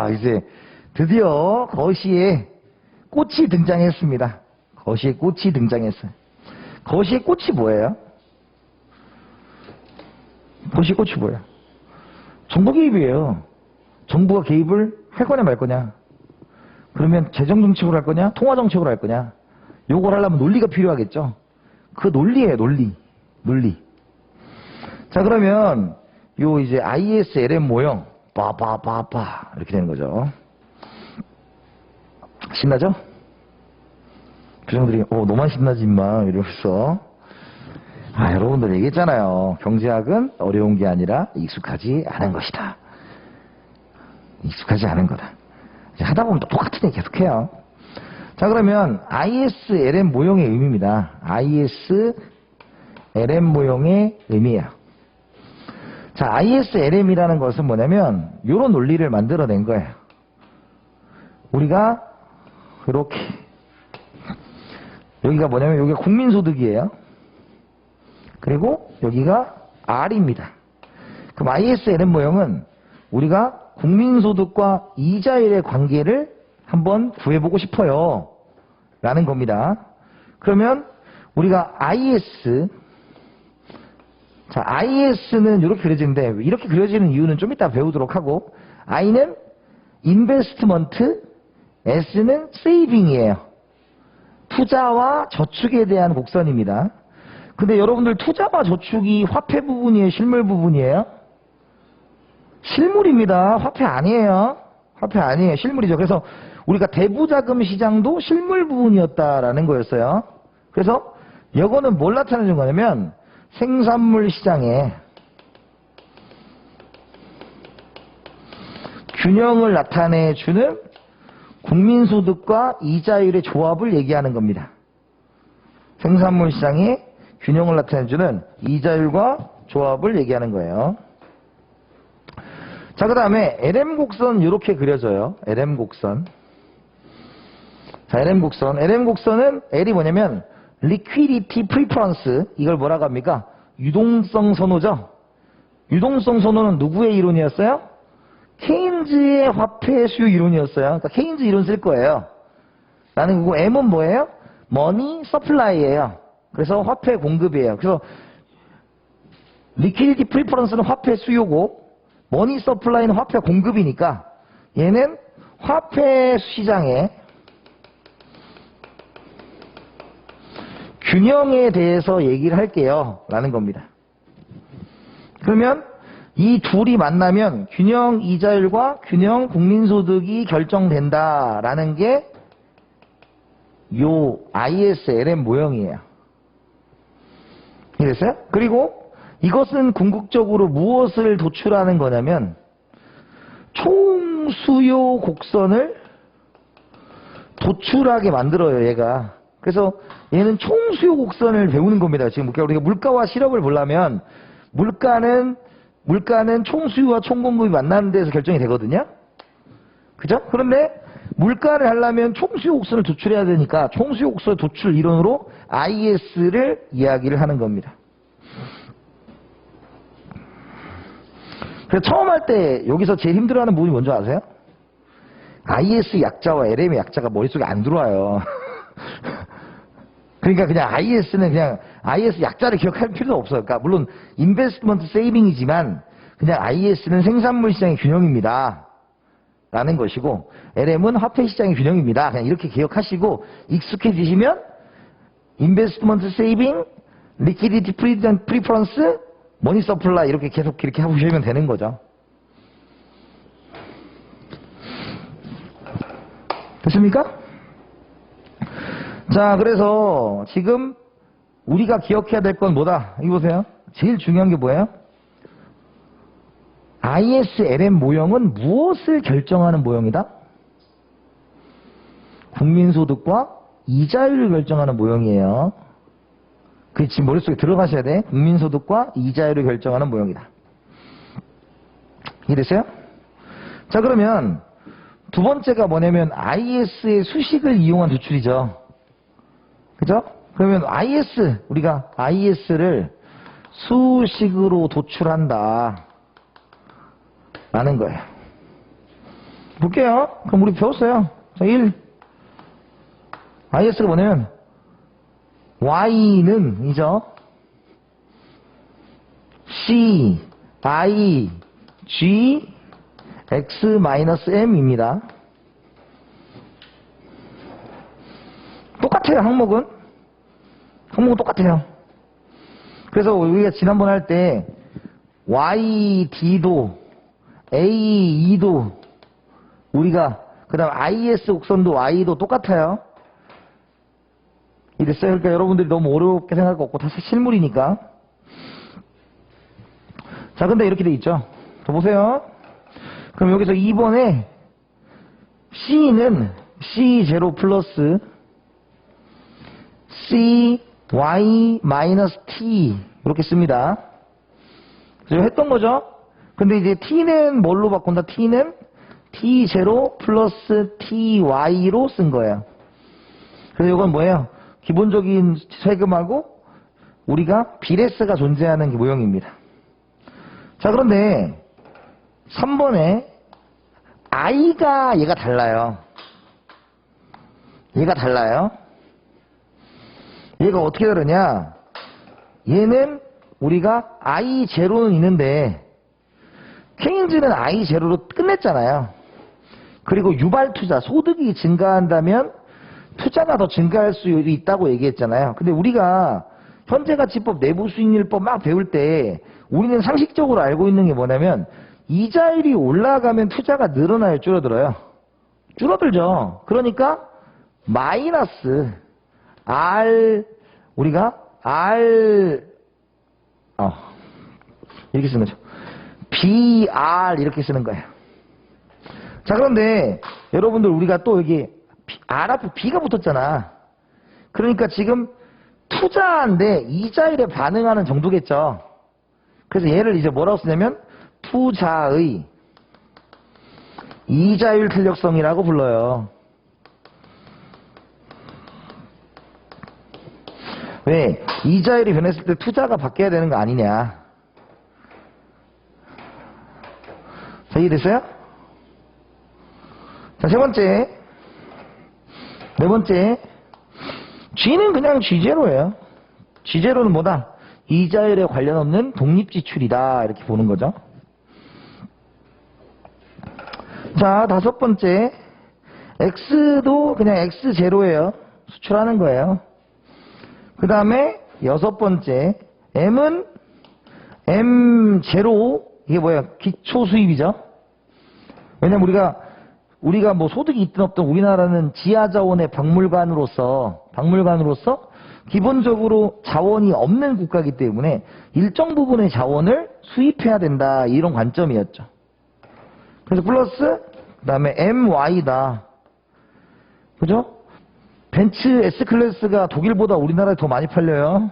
자, 이제 드디어 거시에 꽃이 등장했습니다. 거시에 꽃이 등장했어요. 거시의 꽃이 뭐예요? 거시의 꽃이 뭐예요? 정부 개입이에요. 정부가 개입을 할 거냐 말 거냐? 그러면 재정 정책으로 할 거냐? 통화 정책으로 할 거냐? 요걸 하려면 논리가 필요하겠죠. 그 논리예요, 논리. 논리. 자, 그러면 요 이제 ISLM 모형 빠빠빠빠 이렇게 되는 거죠. 신나죠? 교장들이 어 너만 신나지 임마 이러면서 아 여러분들 얘기했잖아요. 경제학은 어려운 게 아니라 익숙하지 않은 것이다. 익숙하지 않은 거다. 하다 보면 또 똑같은 얘기 계속해요. 자 그러면 ISLM 모형의 의미입니다. ISLM 모형의 의미예요. 자 ISLM이라는 것은 뭐냐면 이런 논리를 만들어낸 거예요. 우리가 이렇게 여기가 뭐냐면 여기가 국민소득이에요. 그리고 여기가 R입니다. 그럼 ISLM 모형은 우리가 국민소득과 이자율의 관계를 한번 구해보고 싶어요. 라는 겁니다. 그러면 우리가 IS, 자, IS는 이렇게 그려지는데, 이렇게 그려지는 이유는 좀 이따 배우도록 하고, I는 인베스트먼트, S는 세이빙이에요. 투자와 저축에 대한 곡선입니다. 근데 여러분들 투자와 저축이 화폐 부분이에요? 실물 부분이에요? 실물입니다. 화폐 아니에요. 화폐 아니에요. 실물이죠. 그래서 우리가 대부자금 시장도 실물 부분이었다라는 거였어요. 그래서 이거는 뭘 나타내는 거냐면 생산물 시장에 균형을 나타내 주는 국민소득과 이자율의 조합을 얘기하는 겁니다. 생산물 시장의 균형을 나타내주는 이자율과 조합을 얘기하는 거예요. 자, 그 다음에 LM 곡선 이렇게 그려져요. LM 곡선. 자, LM 곡선. LM 곡선은 L이 뭐냐면 liquidity preference 이걸 뭐라고 합니까? 유동성 선호죠. 유동성 선호는 누구의 이론이었어요? 케인즈의 화폐 수요 이론이었어요. 그러니까 케인즈 이론 쓸 거예요. 나는 그거 M은 뭐예요? 머니 서플라이예요. 그래서 화폐 공급이에요. 그래서 리퀴디티 프리퍼런스는 화폐 수요고 머니 서플라이는 화폐 공급이니까 얘는 화폐 시장의 균형에 대해서 얘기를 할게요. 라는 겁니다. 그러면 이 둘이 만나면 균형 이자율과 균형 국민소득이 결정된다라는 게 요 ISLM 모형이에요. 이랬어요? 그리고 이것은 궁극적으로 무엇을 도출하는 거냐면 총수요 곡선을 도출하게 만들어요, 얘가. 그래서 얘는 총수요 곡선을 배우는 겁니다. 지금 우리가 물가와 실업을 보려면 물가는 물가는 총수요와 총공급이 만나는 데서 결정이 되거든요. 그죠? 그런데 물가를 하려면 총수요 곡선을 도출해야 되니까 총수요 곡선 도출 이론으로 IS를 이야기를 하는 겁니다. 그래서 처음 할 때 여기서 제일 힘들어하는 부분이 뭔지 아세요? IS 약자와 LM의 약자가 머릿속에 안 들어와요. 그러니까 그냥 IS는 그냥 IS 약자를 기억할 필요도 없어요. 그러니까 물론 인베스트먼트 세이빙이지만 그냥 IS는 생산물 시장의 균형입니다. 라는 것이고 LM은 화폐 시장의 균형입니다. 그냥 이렇게 기억하시고 익숙해지시면 인베스트먼트 세이빙, 리퀴디티 프리퍼런스, 머니 서플라이 이렇게 계속 이렇게 해보시면 되는 거죠. 됐습니까? 자, 그래서 지금 우리가 기억해야 될 건 뭐다? 이거 보세요. 제일 중요한 게 뭐예요? ISLM 모형은 무엇을 결정하는 모형이다? 국민소득과 이자율을 결정하는 모형이에요. 그게 지금 머릿속에 들어가셔야 돼. 국민소득과 이자율을 결정하는 모형이다. 이해됐어요? 자, 그러면 두 번째가 뭐냐면 IS의 수식을 이용한 도출이죠. 그죠? 그러면 IS, 우리가 IS를 수식으로 도출한다. 라는 거예요. 볼게요. 그럼 우리 배웠어요. 자, 1. IS가 뭐냐면, Y는, 이죠? C, I, G, X 마이너스 M입니다. 똑같아요, 항목은. 항목은 똑같아요. 그래서 우리가 지난번 할 때, Y, D도, A, E도, 우리가, 그 다음 IS 곡선도 Y도 똑같아요. 이랬어요. 그러니까 여러분들이 너무 어렵게 생각할 거 없고, 다 실물이니까. 자, 근데 이렇게 돼 있죠. 자, 보세요. 그럼 여기서 2번에 C는 C0 플러스 C, Y 마이너스 T 이렇게 씁니다. 그래서 했던 거죠. 근데 이제 T는 뭘로 바꾼다? T는 T0 플러스 TY로 쓴 거예요. 그래서 이건 뭐예요? 기본적인 세금하고 우리가 비례스가 존재하는 모형입니다. 자, 그런데 3번에 i가 얘가 달라요. 얘가 달라요. 얘가 어떻게 다르냐? 얘는 우리가 i 제로는 있는데 케인즈는 i 제로로 끝냈잖아요. 그리고 유발 투자, 소득이 증가한다면 투자가 더 증가할 수 있다고 얘기했잖아요. 근데 우리가 현재 가치법, 내부 수익률법 막 배울 때 우리는 상식적으로 알고 있는 게 뭐냐면 이자율이 올라가면 투자가 늘어나요, 줄어들어요? 줄어들죠. 그러니까 마이너스 R 우리가 R 어, 이렇게 쓰는 거죠. BR 이렇게 쓰는 거예요. 자 그런데 여러분들 우리가 또 여기 R 앞에 B가 붙었잖아. 그러니까 지금 투자인데 이자율에 반응하는 정도겠죠. 그래서 얘를 이제 뭐라고 쓰냐면 투자의 이자율 탄력성이라고 불러요. 왜? 이자율이 변했을 때 투자가 바뀌어야 되는 거 아니냐. 자, 이해됐어요? 자, 세 번째. 네 번째. G는 그냥 G제로예요. G제로는 뭐다? 이자율에 관련 없는 독립지출이다. 이렇게 보는 거죠. 자, 다섯 번째. X도 그냥 X제로예요. 수출하는 거예요. 그 다음에 여섯 번째. M은 M0. 이게 뭐야? 기초 수입이죠. 왜냐면 우리가 우리가 뭐 소득이 있든 없든 우리나라는 지하 자원의 박물관으로서 박물관으로서 기본적으로 자원이 없는 국가이기 때문에 일정 부분의 자원을 수입해야 된다 이런 관점이었죠. 그래서 플러스 그다음에 MY다. 그죠? 벤츠 S 클래스가 독일보다 우리나라에 더 많이 팔려요.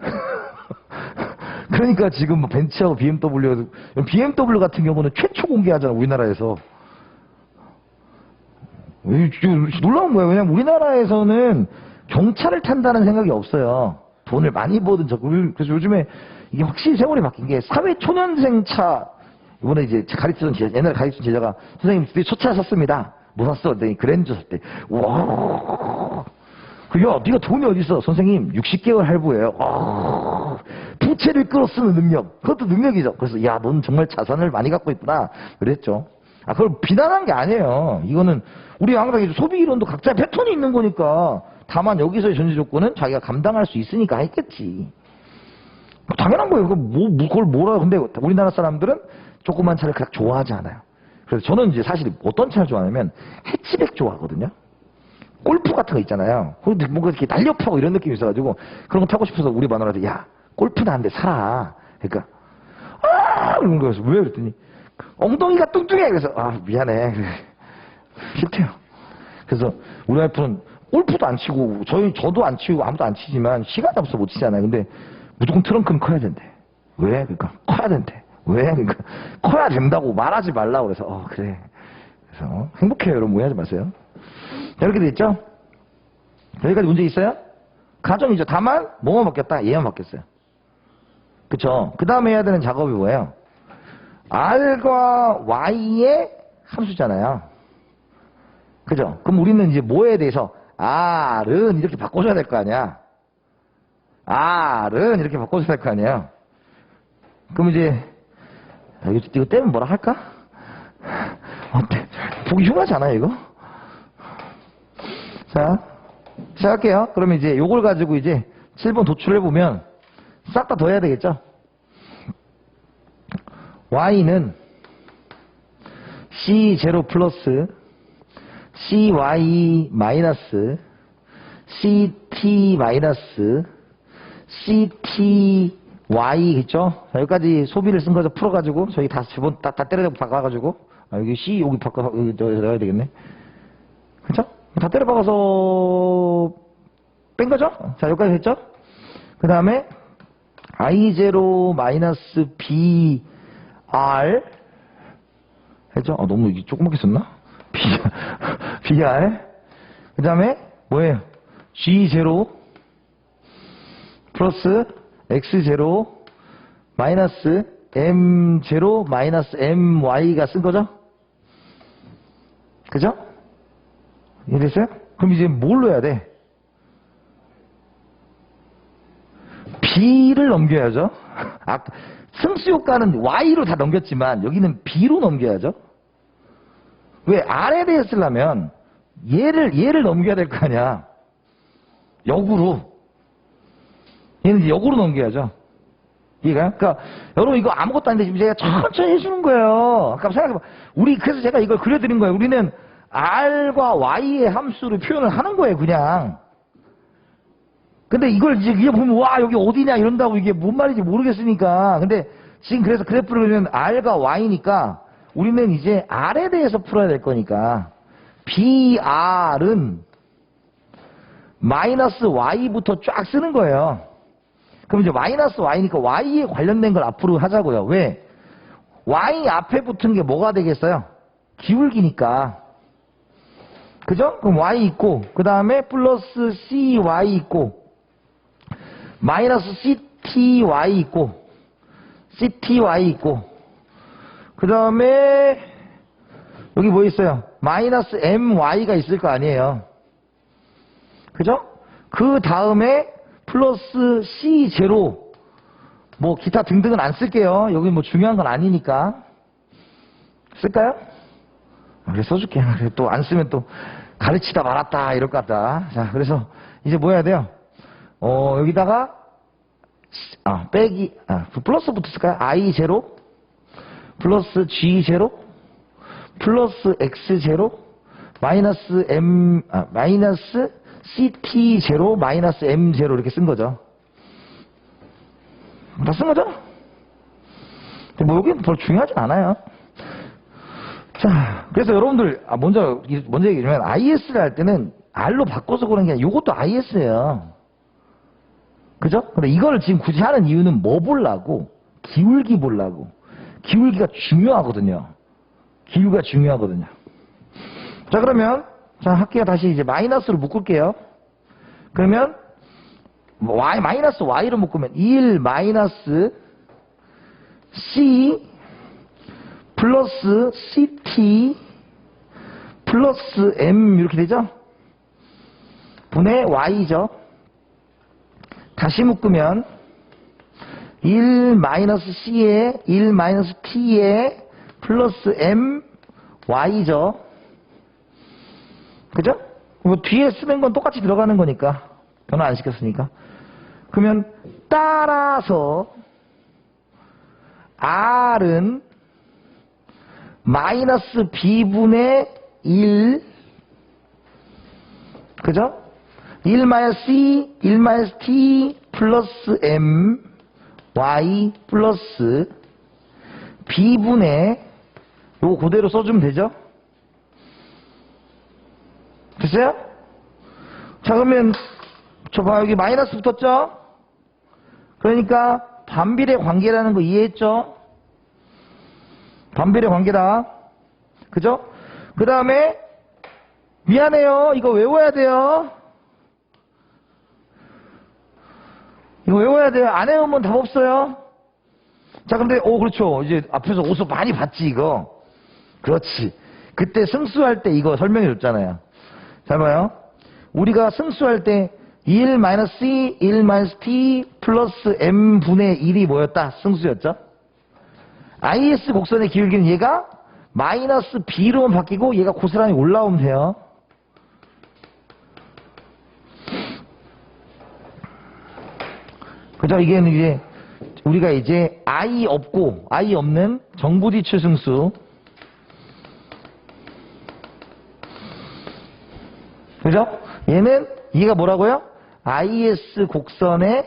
그러니까 지금 뭐 벤츠하고 BMW, BMW 같은 경우는 최초 공개하잖아 우리나라에서. 놀라운 거예요. 왜냐면 우리나라에서는 경차를 탄다는 생각이 없어요. 돈을 많이 버든 저 그래서 요즘에 이게 확실히 세월이 바뀐 게 사회 초년생 차 이번에 이제 가르치던 제자, 옛날에 가르치던 제자가 선생님 드디어 첫차 샀습니다. 뭐 샀어? 그랬더니 그랜저 샀대. 와. 그야 네가 돈이 어디 있어? 선생님 60개월 할부예요. 와. 부채를 끌어쓰는 능력. 그것도 능력이죠. 그래서 야, 넌 정말 자산을 많이 갖고 있구나. 그랬죠. 아, 그걸 비난한 게 아니에요. 이거는 우리 항상 소비 이론도 각자의 패턴이 있는 거니까 다만 여기서의 전제 조건은 자기가 감당할 수 있으니까 했겠지. 당연한 거예요. 그거 뭐, 뭐 그걸 뭐라 근데 우리나라 사람들은 조그만 차를 그렇게 좋아하지 않아요. 그래서 저는 이제 사실 어떤 차를 좋아하냐면 해치백 좋아하거든요. 골프 같은 거 있잖아요. 뭔가 이렇게 날렵하고 이런 느낌이 있어가지고 그런 거 타고 싶어서 우리 마누라한테 야 골프나 한 대 사라. 그러니까 아 이런 거여서 왜 그랬더니 엉덩이가 뚱뚱해 그래서 아 미안해 싫대요. 그래서 우리 와이프는 골프도 안 치고 저희 저도 안 치고 아무도 안 치지만 시간이 없어 못 치잖아요. 근데 무조건 트렁크는 커야 된대. 왜? 그러니까 커야 된대. 왜? 그러니까 커야 된다고 말하지 말라고 그래서 어 그래. 그래서 어, 행복해요 여러분 오해하지 마세요. 자, 이렇게 됐죠? 여기까지 문제 있어요? 가정이죠. 다만 뭐만 바뀌었다? 얘만 바뀌었어요. 그쵸? 그 다음에 해야 되는 작업이 뭐예요? R과 Y의 함수잖아요. 그죠? 그럼 우리는 이제 뭐에 대해서 R은 이렇게 바꿔줘야 될 거 아니야. R은 이렇게 바꿔줘야 될 거 아니에요. 그럼 이제 아, 이거, 이거 떼면 뭐라 할까? 어때? 보기 흉하지 않아요, 이거? 자, 시작할게요. 그러면 이제 요걸 가지고 이제 7번 도출해보면 싹 다 더해야 되겠죠? y는 c0 플러스 cy 마이너스 ct 마이너스 cty 있죠? 자, 여기까지 소비를 쓴 거죠. 풀어가지고 저희 다 집어 다, 다 때려 박아가지고 아, 여기 c 여기 바꿔 여기 넣어야 되겠네. 그렇죠? 다 때려 박아서 뺀 거죠? 자 여기까지 됐죠? 그 다음에 i0 마이너스 b r 했죠? 아, 너무 이게 조그맣게 썼나? b br 그 다음에 뭐예요? g0 플러스 x0 마이너스 m0 마이너스 my가 쓴 거죠? 그죠? 이해됐어요? 그럼 이제 뭘로 해야 돼? b를 넘겨야죠. 아, 승수 효과는 y로 다 넘겼지만 여기는 b로 넘겨야죠. 왜 r에 대해 쓰려면 얘를 얘를 넘겨야 될 거 아니야. 역으로. 얘는 역으로 넘겨야죠. 이해가요? 그러니까 여러분 이거 아무것도 아닌데 지금 제가 천천히 해주는 거예요. 아까 생각해봐. 우리 그래서 제가 이걸 그려드린 거예요. 우리는 r과 y의 함수를 표현을 하는 거예요. 그냥. 근데 이걸 이제 이게 보면 와 여기 어디냐 이런다고 이게 뭔 말인지 모르겠으니까. 근데 지금 그래서 그래프를 그리면 r과 y니까 우리는 이제 r에 대해서 풀어야 될 거니까 br은 마이너스 y부터 쫙 쓰는 거예요. 그럼 이제 마이너스 y니까 y에 관련된 걸 앞으로 하자고요. 왜? y 앞에 붙은 게 뭐가 되겠어요? 기울기니까. 그죠? 그럼 y 있고 그 다음에 플러스 cy 있고 마이너스 cty 있고 cty 있고 그 다음에 여기 뭐 있어요? 마이너스 my가 있을 거 아니에요. 그죠? 그 다음에 플러스 C0 뭐 기타 등등은 안 쓸게요. 여기 뭐 중요한 건 아니니까. 쓸까요? 아, 그래 써줄게. 또안 쓰면 또 가르치다 말았다 이럴 것 같다. 자 그래서 이제 뭐 해야 돼요? 어 여기다가 아 빼기 아 플러스부터 쓸까요? I0 플러스 G0 플러스 X0 마이너스 M 아 마이너스 CT0 마이너스 M0 이렇게 쓴 거죠. 다 쓴 거죠? 근데 뭐 여기는 별로 중요하진 않아요. 자, 그래서 여러분들 아, 먼저 이- 먼저 얘기하면 IS를 할 때는 R로 바꿔서 그런 게 아니라 이것도 IS예요. 그죠? 근데 이걸 지금 굳이 하는 이유는 뭐 보려고? 기울기 보려고. 기울기가 중요하거든요. 기울기가 중요하거든요. 자, 그러면, 자, 할게요. 다시 이제 마이너스로 묶을게요. 그러면, 뭐 y, 마이너스 y로 묶으면 1 마이너스 c 플러스 ct 플러스 m 이렇게 되죠? 분의 y죠. 다시 묶으면 1 마이너스 c에 1 마이너스 t에 플러스 m y죠. 그죠? 뭐 뒤에 쓰는 건 똑같이 들어가는 거니까 변화 안 시켰으니까. 그러면 따라서 r은 마이너스 b분의 1 그죠? 1 마이너스 c 1 마이너스 t 플러스 m y 플러스 b분의 요거 그대로 써주면 되죠? 됐어요? 자 그러면 저 봐 여기 마이너스 붙었죠? 그러니까 반비례 관계라는 거 이해했죠? 반비례 관계다. 그죠? 그 다음에 미안해요. 이거 외워야 돼요. 이거 외워야 돼요. 안 외우면 답 없어요. 자, 근데, 오, 그렇죠. 이제 앞에서 옷을 많이 봤지, 이거. 그렇지. 그때 승수할 때 이거 설명해 줬잖아요. 잘 봐요. 우리가 승수할 때 1 마이너스 C, 1 마이너스 T 플러스 M분의 1이 뭐였다? 승수였죠? IS 곡선의 기울기는 얘가 마이너스 B로만 바뀌고 얘가 고스란히 올라오면 돼요. 그죠? 이게 이제 우리가 이제 I 없고 I 없는 정부지출 승수 그죠? 얘는 얘가 뭐라고요? IS 곡선의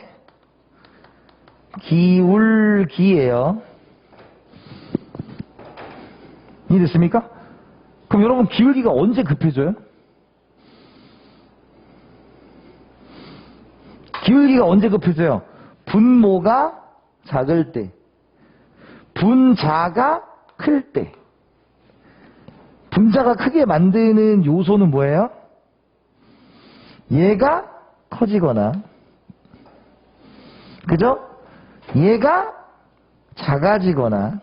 기울기예요. 이해됐습니까? 그럼 여러분 기울기가 언제 급해져요? 기울기가 언제 급해져요? 분모가 작을 때, 분자가 클 때. 분자가 크게 만드는 요소는 뭐예요? 얘가 커지거나, 그죠? 얘가 작아지거나,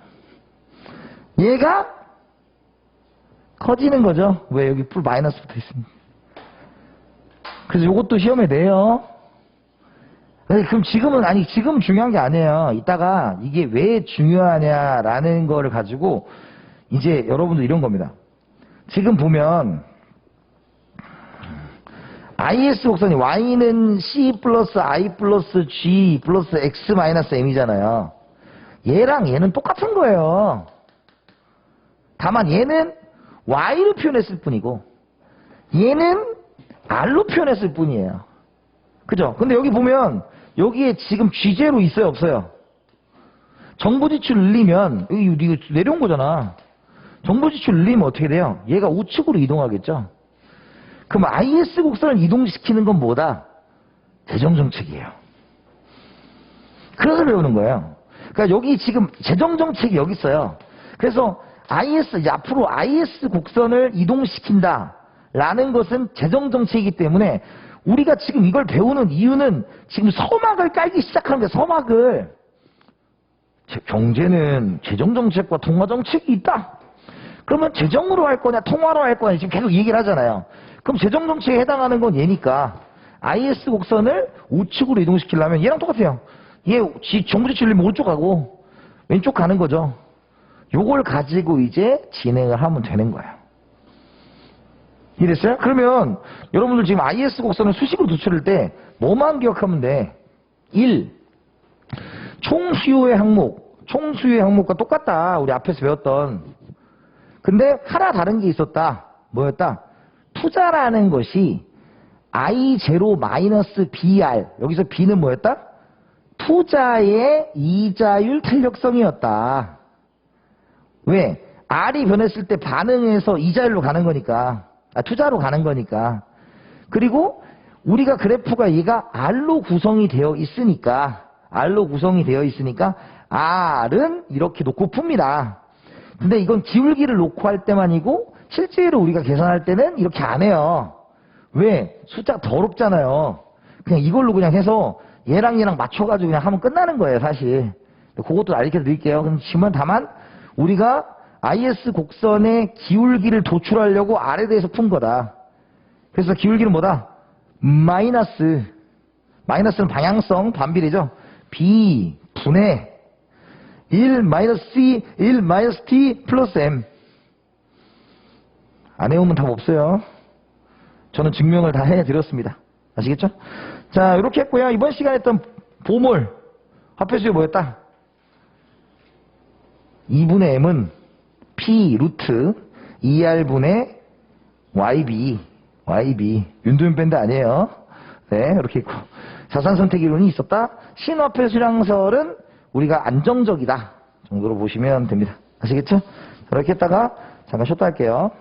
얘가 커지는 거죠. 왜 여기 풀 마이너스 붙어 있습니다. 그래서 이것도 시험에 내요. 네, 그럼 지금은 아니 지금 중요한 게 아니에요. 이따가 이게 왜 중요하냐라는 거를 가지고 이제 여러분들 이런 겁니다. 지금 보면 IS 곡선이 Y는 C 플러스 I 플러스 G 플러스 X 마이너스 M이잖아요. 얘랑 얘는 똑같은 거예요. 다만 얘는 Y로 표현했을 뿐이고 얘는 R로 표현했을 뿐이에요. 그죠? 근데 여기 보면 여기에 지금 G제로 있어요 없어요? 정보 지출 늘리면 이거 내려온 거잖아. 정보 지출 늘리면 어떻게 돼요? 얘가 우측으로 이동하겠죠? 그럼 IS 곡선을 이동시키는 건 뭐다? 재정정책이에요. 그래서 배우는 거예요. 그러니까 여기 지금 재정정책이 여기 있어요. 그래서 IS, 앞으로 IS 곡선을 이동시킨다. 라는 것은 재정정책이기 때문에 우리가 지금 이걸 배우는 이유는 지금 서막을 깔기 시작하는 거예요. 서막을. 제- 경제는 재정정책과 통화정책이 있다. 그러면 재정으로 할 거냐 통화로 할 거냐 지금 계속 얘기를 하잖아요. 그럼 재정정책에 해당하는 건 얘니까 IS 곡선을 우측으로 이동시키려면 얘랑 똑같아요. 얘 지- 정부 지출리면 오른쪽 가고 왼쪽 가는 거죠. 요걸 가지고 이제 진행을 하면 되는 거예요. 이랬어요? 그러면 여러분들 지금 IS 곡선을 수식으로 도출할 때 뭐만 기억하면 돼? 1. 총수요의 항목. 총수요의 항목과 똑같다. 우리 앞에서 배웠던. 근데 하나 다른 게 있었다. 뭐였다? 투자라는 것이 I0 마이너스 BR. 여기서 B는 뭐였다? 투자의 이자율 탄력성이었다. 왜? R이 변했을 때 반응해서 이자율로 가는 거니까. 아, 투자로 가는 거니까. 그리고 우리가 그래프가 얘가 R로 구성이 되어 있으니까, R로 구성이 되어 있으니까, R은 이렇게 놓고 풉니다. 근데 이건 기울기를 놓고 할 때만이고, 실제로 우리가 계산할 때는 이렇게 안 해요. 왜? 숫자 더럽잖아요. 그냥 이걸로 그냥 해서 얘랑 얘랑 맞춰가지고 그냥 하면 끝나는 거예요, 사실. 그것도 알려 드릴게요. 근데 지금 다만, 우리가 IS 곡선의 기울기를 도출하려고 R에 대해서 푼 거다. 그래서 기울기는 뭐다? 마이너스. 마이너스는 방향성, 반비례죠? B, 분의 1 마이너스 C, 1 마이너스 T 플러스 M. 안 해오면 답 없어요. 저는 증명을 다 해드렸습니다. 아시겠죠? 자, 이렇게 했고요. 이번 시간에 했던 보몰. 화폐수요 뭐였다? 2분의 m은 p 루트 2r분의 yb yb 윤도현 밴드 아니에요. 네 이렇게 있고 자산 선택 이론이 있었다. 신화폐 수량설은 우리가 안정적이다 정도로 보시면 됩니다. 아시겠죠? 이렇게 했다가 잠깐 쉬었다 할게요.